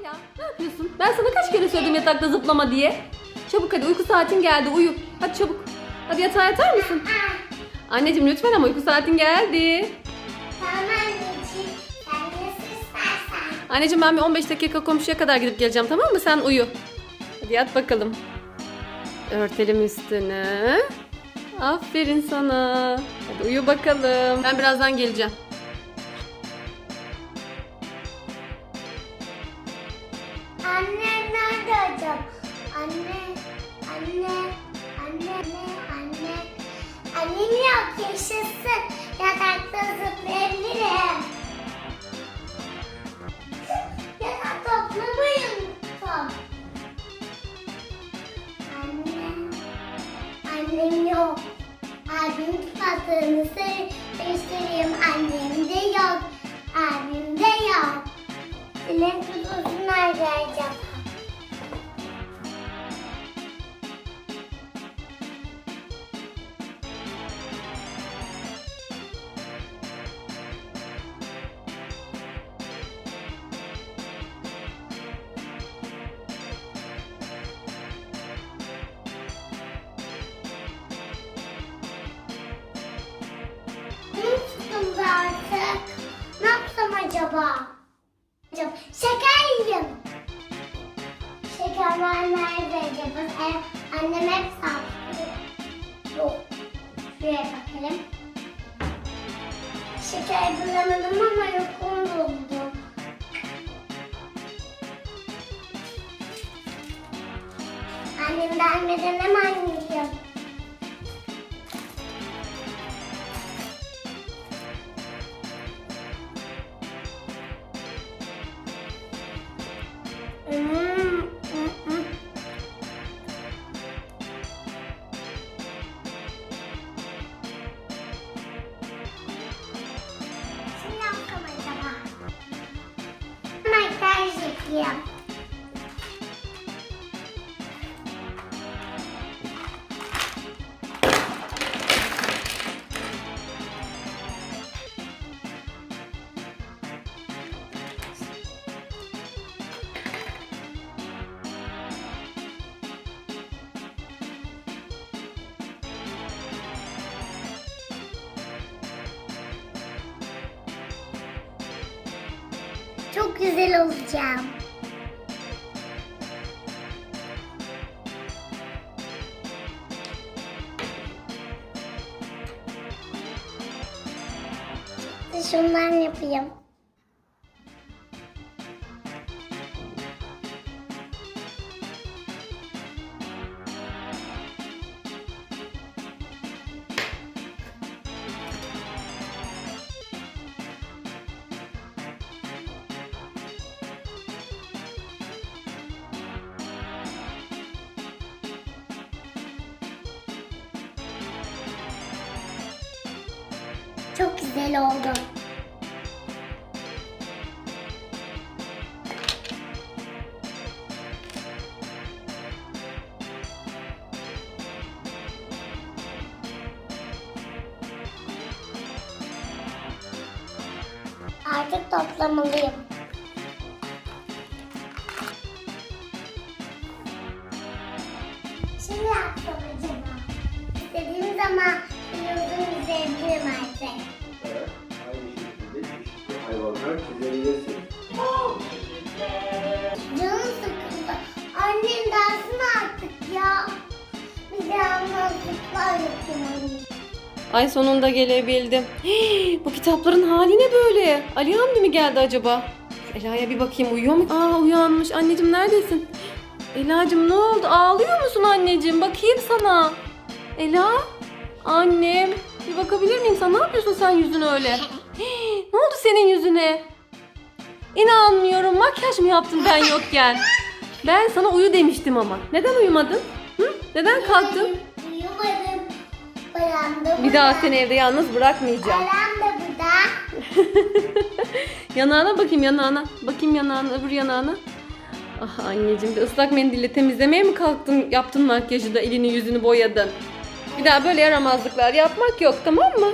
Ela ne yapıyorsun? Ben sana kaç kere söyledim yatakta zıplama diye. Çabuk hadi uyku saatin geldi uyu. Hadi çabuk. Hadi yatağa yatar mısın? Anneciğim lütfen ama uyku saatin geldi. Anneciğim. İstersen. Anneciğim ben bir 15 dakika komşuya kadar gidip geleceğim tamam mı? Sen uyu. Hadi yat bakalım. Örtelim üstünü. Aferin sana. Hadi uyu bakalım. Ben birazdan geleceğim. Anne, anne, anne, anne, anne. Annem yok yaşasın. Yatakta zıplayabilirim. Yatak toplamayın top. Anne, annem yok. Abim kafasını göstereyim. Acaba? Acaba şeker yiyeyim. Şekerler nerede acaba? E, annem hep sattı. Yok. Şuraya bakalım. Şeker bulamadım ama yok onu buldum. Annem gelmeden hemen Yapayım. Çok güzel olacağım. Şundan yapayım. Çok güzel oldu. Artık toplamalıyım. Ay sonunda gelebildim. Hii, bu kitapların hali ne böyle? Ali Hamdi mi geldi acaba? Ela'ya bir bakayım uyuyor mu? Aa uyanmış. Anneciğim neredesin? Ela'cığım ne oldu? Ağlıyor musun anneciğim? Bakayım sana. Ela? Annem. Bir bakabilir miyim sana? Ne yapıyorsun sen yüzün öyle? Hii, ne oldu senin yüzüne? İnanmıyorum. Makyaj mı yaptın ben yokken? Ben sana uyu demiştim ama. Neden uyumadın? Hı? Neden kalktın? Uyumadım. Da Bir daha seni evde yalnız bırakmayacağım. Bayan da burada. yanağına bakayım yanağına. Bakayım yanağına öbür yanağına. Ah anneciğim de ıslak mendille temizlemeye mi kalktın? Yaptın makyajı da elini yüzünü boyadın. Bir daha böyle yaramazlıklar yapmak yok tamam mı?